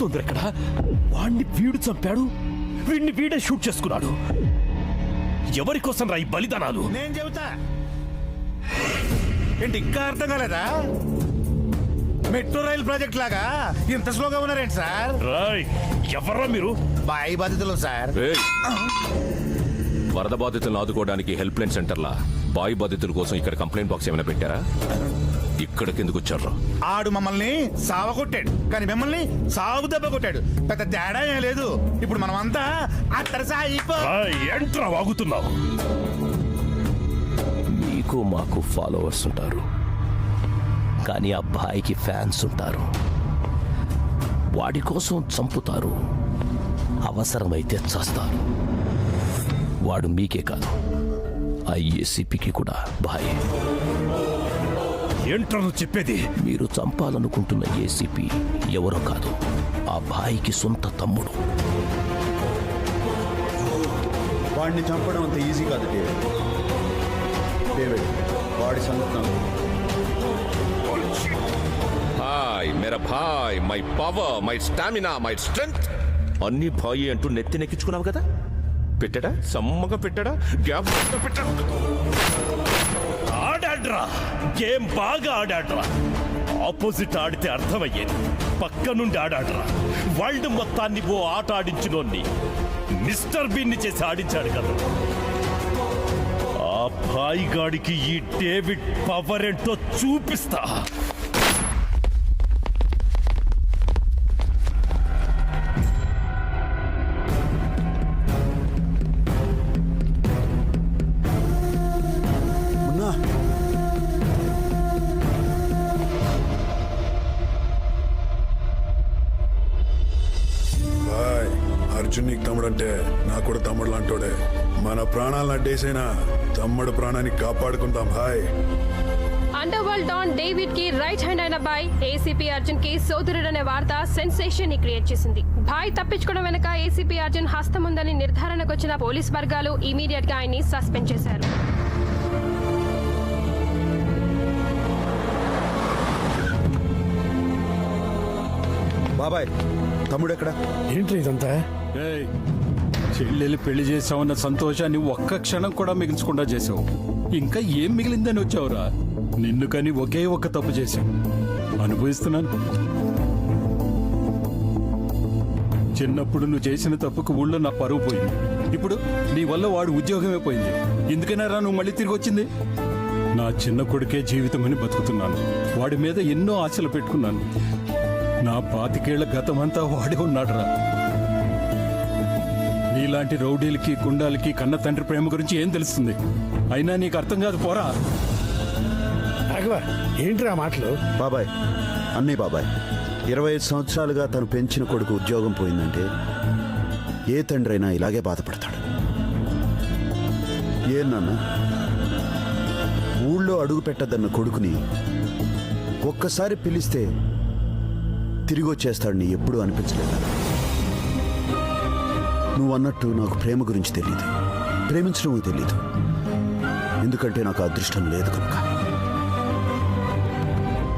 జరుగుతుంది అక్కడ వాణ్ణి వీడు చంపాడు వీడిని వీడే షూట్ చేసుకున్నాడు. ఎవరి కోసం రా ఈ బలిదానాలు? నేను చెబుతా. ఏంటి ఇంకా అర్థం కాలేదా? మెట్రో రైల్ ప్రాజెక్ట్ లాగా? ఇంత స్లోగా ఉన్నారేంటి సార్? రాయ్ ఎవర్రా మీరు? బాయి బాధితులు సార్! వరద బాధితులను ఆదుకోవడానికి హెల్ప్ లైన్ సెంటర్లా? బాయ్ బాధితుల కోసం ఇక్కడ కంప్లైంట్ బాక్స్ ఏమైనా పెట్టారా? ఇక్కడికి ఎందుకు వచ్చారు ఆడు మమ్మల్ని సావ కొట్టాడు. కానీ మిమ్మల్ని సాగు దెబ్బ కొట్టాడు. పెద్ద తేడా ఏం లేదు. ఇప్పుడు మనమంతా రాయ్ ఎంట్రా వాగుతున్నావు? మీకు మాకు ఫాలోవర్స్ ఉంటారు. కానీ ఆ అబ్బాయికి ఫ్యాన్స్ ఉంటారు. వాడి కోసం చంపుతారు. అవసరమైతే చస్తారు. వాడు మీకే కాదు. ఆ ఏసీపీకి కూడా భాయ్ ఏంట్రా నువ్వు చెప్పేది? మీరు చంపాలనుకుంటున్న ఏసీపీ ఎవరో కాదు. ఆ భాయికి సొంత తమ్ముడు. వాడిని చంపడం అంత ఈజీ కాదు డేవిడ్. డేవిడ్ వాడి సంగతి హాయ్ మేరా భాయ్ my power my stamina my strength. అన్ని భాయి అంటూ నెత్తి నెక్కించుకున్నావు కదా? పెట్టాడా? సమ్మగా పెట్టాడా? గ్యాప్ పెట్టాడా ఆడాడ్రా గేమ్ బాగా ఆడాడ్రా. ఆపోజిట్ ఆడితే అర్థమయ్యేది. పక్క నుండి ఆడాడ్రా. వరల్డ్ మొత్తాన్ని ఓ ఆట ఆడించినోన్ని మిస్టర్ బీన్ని చేసి ఆడించాడు కదా. ఆ భాయిగాడికి ఈ డేవిడ్ పవర్ ఏంటో చూపిస్తా. అర్జున్ నీకు తమ్ముడు అంటే నాకు కూడా తమ్ముడు లాంటోడే. మన ప్రాణాలను అడ్డేసైనా తమ్ముడు ప్రాణాన్ని కాపాడుకుందాం హాయ్. అండర్ వరల్డ్ డాన్ డేవిడ్కి రైట్ హ్యాండ్ అయిన బాయ్ ఏసీపీ అర్జున్కి సోదరుడనే వార్త సెన్సేషన్ని క్రియేట్ చేసింది. బాయ్ తప్పించుకోవడం వెనక ఏసీపీ అర్జున్ హస్తం ఉందని నిర్ధారణకు వచ్చిన పోలీస్ వర్గాలు ఇమీడియట్గా ఆయన్ని సస్పెండ్ చేశారు. బాబాయ్ తమ్ముడు ఎక్కడ ఏంటి ఇదంతా? చెల్లెలు పెళ్ళి చేసావన్న సంతోషాన్ని ఒక్క క్షణం కూడా మిగిల్చకుండా చేసావు ఇంకా ఏం మిగిలిందని వచ్చావురా? నిన్ను కానీ ఒకే ఒక్క తప్పు చేశావు అనుభవిస్తున్నాను. చిన్నప్పుడు నువ్వు చేసిన తప్పుకు ఊళ్ళో నా పరువు పోయింది. ఇప్పుడు నీ వల్ల వాడు ఉద్యోగమే పోయింది. ఎందుకైనా రా నువ్వు మళ్ళీ తిరిగి వచ్చింది? నా చిన్న కొడుకే జీవితం అని బతుకుతున్నాను. వాడి మీద ఎన్నో ఆశలు పెట్టుకున్నాను. నా పాతికేళ్ళ గతమంతా వాడే ఉన్నాడురా. నీలాంటి రౌడీలకి గుండాలకి కన్న తండ్రి ప్రేమ గురించి ఏం తెలుస్తుంది? అయినా నీకు అర్థం కాదు పోరా. రాఘవ ఏంటి ఆ మాటలు? బాబాయ్ అన్నీ బాబాయ్ ఇరవై ఐదు సంవత్సరాలుగా తను పెంచిన కొడుకు ఉద్యోగం పోయిందంటే ఏ తండ్రి అయినా ఇలాగే బాధపడతాడు. ఏ నాన్న? ఊళ్ళో అడుగు పెట్టద్దన్న కొడుకుని ఒక్కసారి పిలిస్తే తిరిగి వచ్చేస్తాడని ఎప్పుడూ అనిపించలేదు. నువ్వు అన్నట్టు నాకు ప్రేమ గురించి తెలియదు ప్రేమించడం తెలియదు ఎందుకంటే నాకు అదృష్టం లేదు కనుక.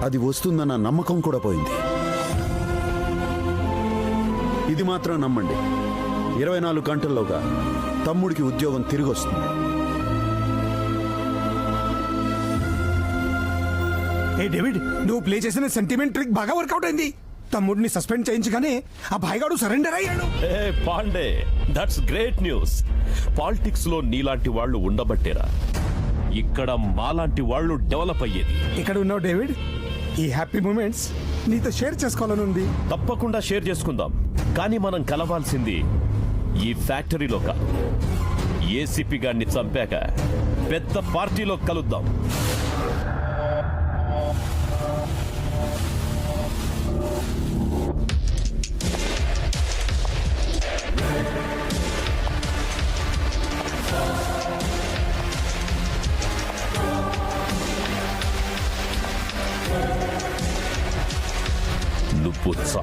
అది వస్తుందన్న నమ్మకం కూడా పోయింది. ఇది మాత్రం నమ్మండి. ఇరవై నాలుగు గంటల్లోగా తమ్ముడికి ఉద్యోగం తిరిగి వస్తుంది ఏ డేవిడ్ నువ్వు ప్లే చేసిన సెంటిమెంట్ ట్రిక్ బాగా వర్కౌట్ అయింది. తమ్ముడిని సస్పెండ్ చేయించగానే ఆ భాయిగాడు సరెండర్ అయ్యాడు. ఏ పాండే దట్స్ గ్రేట్ న్యూస్ పాలిటిక్స్లో నీలాంటి వాళ్ళు ఉండబట్టేరా. ఇక్కడ మాలాంటి వాళ్ళు డెవలప్ అయ్యేది. ఇక్కడ ఉన్నావు డేవిడ్? ఈ హ్యాపీ మూమెంట్స్ నీతో షేర్ చేసుకోవాలని ఉంది తప్పకుండా షేర్ చేసుకుందాం. కానీ మనం కలవాల్సింది ఈ ఫ్యాక్టరీలో కాదు. ఏసీపీ గారిని చంపాక పెద్ద పార్టీలో కలుద్దాం.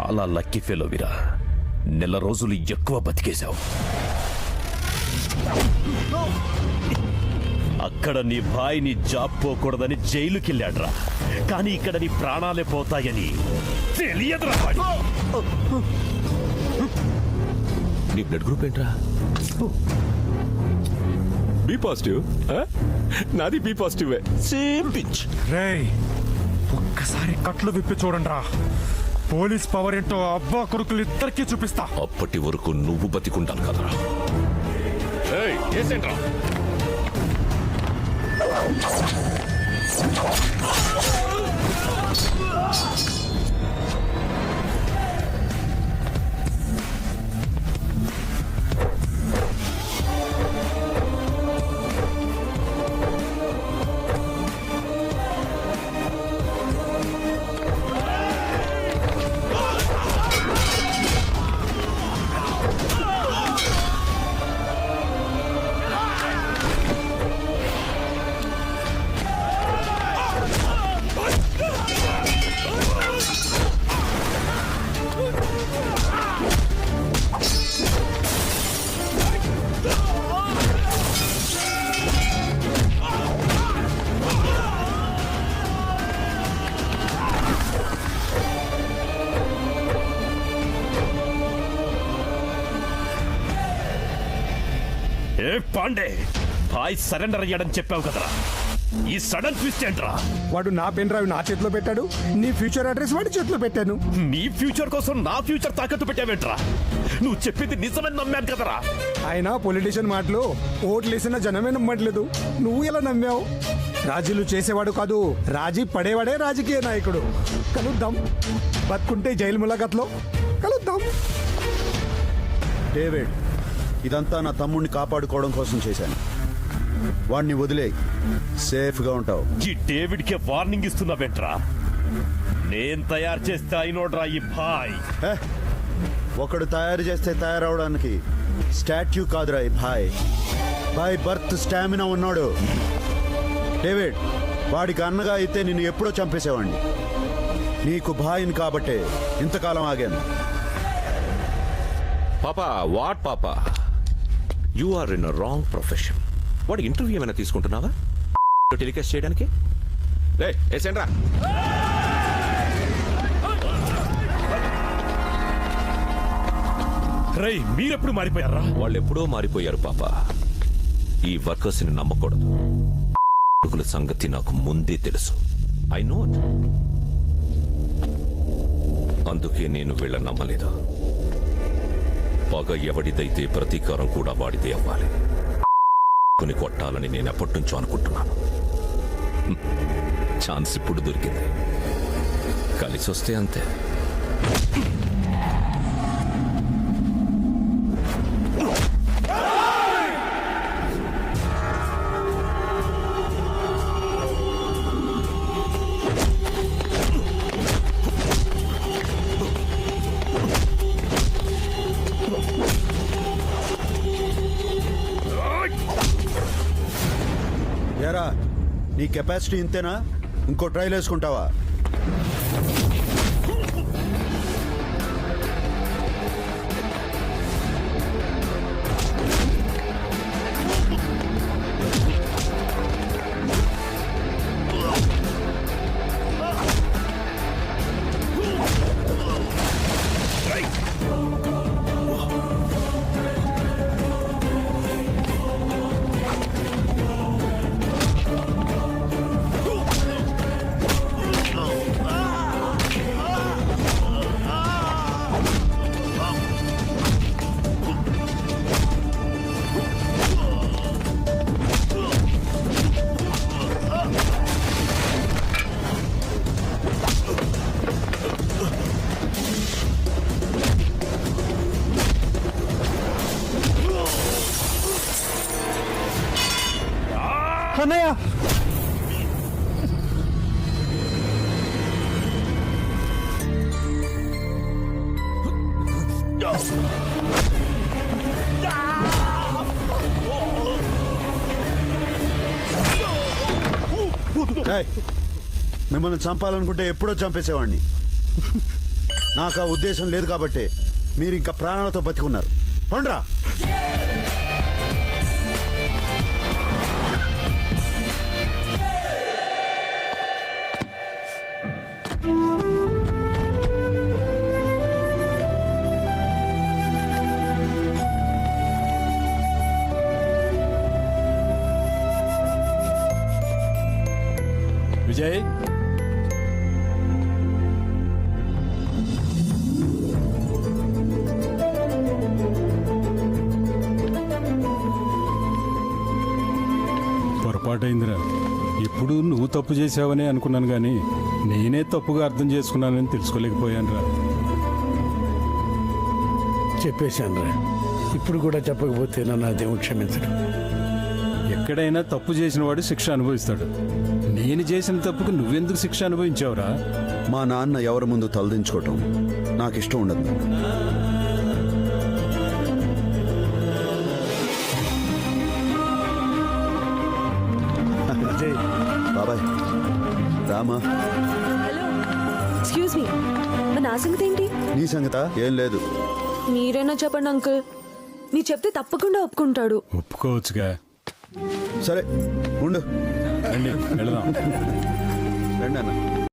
చాలా లక్కీ ఫెలోవిరా నెల రోజులు ఎక్కువ బతికేశావు. అక్కడ నీ భాయ్ నీ జాబ్ పోకూడదని జైలుకెళ్ళాడ్రా. కానీ ఇక్కడ నీ ప్రాణాలే పోతాయని తెలియదురా వాడి నీ బ్లడ్ గ్రూప్ ఏంట్రా? బి పాజిటివ్ నాది బి పాజిటివ్. Same pitch. రేయ్ ఒక్కసారి కట్లు విప్పి చూడండి రా పోలీస్ పవర్ ఏంటో అబ్బా కొడుకులు ఇద్దరికి చూపిస్తా. అప్పటి వరకు నువ్వు బతికుండాలి కదరా. ఏయ్, భాయ్ సరెండర్ అయ్యాడని చెప్పావు కదరా. ఈ సడన్ ట్విస్ట్ ఏంట్రా? వాడు నా పెన్ డ్రైవ్ నా చేతిలో పెట్టాడు నీ ఫ్యూచర్ అడ్రస్ వాడి చేతిలో పెట్టాను. నీ ఫ్యూచర్ కోసం నా ఫ్యూచర్ తాకట్టు పెట్టావేంట్రా? నువ్వు చెప్పింది నిజమని నమ్మాను కదరా. ఆయన పొలిటీషియన్ మాటలు ఓట్లు వేసిన జనమే నమ్మట్లేదు. నువ్వు ఎలా నమ్మావు? రాజీలు చేసేవాడు కాదు రాజీ పడేవాడే రాజకీయ నాయకుడు. కలుద్దాం. బతుకుంటే జైలు ములాఖత్లో కలుద్దాం. డేవిడ్ ఇదంతా నా తమ్ముడిని కాపాడుకోవడం కోసం చేశాను. వాణ్ణి వదిలే. సేఫ్గా ఉంటావు. ఈ డేవిడ్ కే వార్నింగ్ ఇస్తున్నావేంట్రా నేను తయారు చేస్తే అయినోడ్రా ఈ భాయ్. హే, ఒకడు తయారు చేస్తే తయారవడానికి స్టాట్యూ కాదురా ఈ భాయ్. భాయ్ బర్త్ స్టామినా ఉన్నాడు. డేవిడ్ వాడికి అన్నగా అయితే నిన్ను ఎప్పుడో చంపేసేవాడిని. నీకు భాయిని కాబట్టే ఇంతకాలం ఆగాను. పాపా వాట్ పాపా? You are in wrong profession వాడు ఇంటర్వ్యూ ఏమైనా తీసుకుంటున్నావా? టెలికాస్ట్ చేయడానికి? రేయ్ మీరెప్పుడు మారిపోయారా? వాళ్ళు ఎప్పుడో మారిపోయారు పాప. ఈ వర్కర్స్ని నమ్మకూడదు. కొడుకుల సంగతి నాకు ముందే తెలుసు. ఐ నో అందుకే నేను వీళ్ళ నమ్మలేదు. పగ ఎవడిదైతే ప్రతీకారం కూడా వాడిదే అవ్వాలి. కొని కొట్టాలని నేను ఎప్పటినుంచో అనుకుంటున్నాను ఛాన్స్ ఇప్పుడు దొరికింది. కలిసి వస్తే అంతే. కెపాసిటీ ఇంతేనా? ఇంకో ట్రైల్ వేసుకుంటావా? అన్నయ్య ఏయ్, మిమ్మల్ని చంపాలనుకుంటే ఎప్పుడో చంపేసేవాడిని. నాకు ఆ ఉద్దేశం లేదు కాబట్టి మీరు ఇంకా ప్రాణాలతో బతికున్నారు. పండ్రా. విజయ్. పొరపాటైందిరా. ఇప్పుడు నువ్వు తప్పు చేసావని అనుకున్నాను కానీ నేనే తప్పుగా అర్థం చేసుకున్నానని తెలుసుకోలేకపోయాను రా చెప్పేశాను రా ఇప్పుడు కూడా చెప్పకపోతే నన్ను దేవుడు క్షమించడు. ఎక్కడైనా తప్పు చేసిన వాడు శిక్ష అనుభవిస్తాడు. నేను చేసిన తప్పుకు నువ్వెందుకు శిక్ష అనుభవించావురా? మా నాన్న ఎవరి ముందు తలదించుకోవటం నాకు ఇష్టం ఉండదు బాబాయ్. రామా. హలో. Excuse me. మరి నా సంగతి ఏంటి? నీ సంగత? ఏం లేదు. మీరైనా చెప్పండి అంకుల్? మీరు చెప్తే తప్పకుండా ఒప్పుకుంటాడు. ఒప్పుకోవచ్చుగా. సరే ఉండు. రండి వెళదాం. రండి అన్న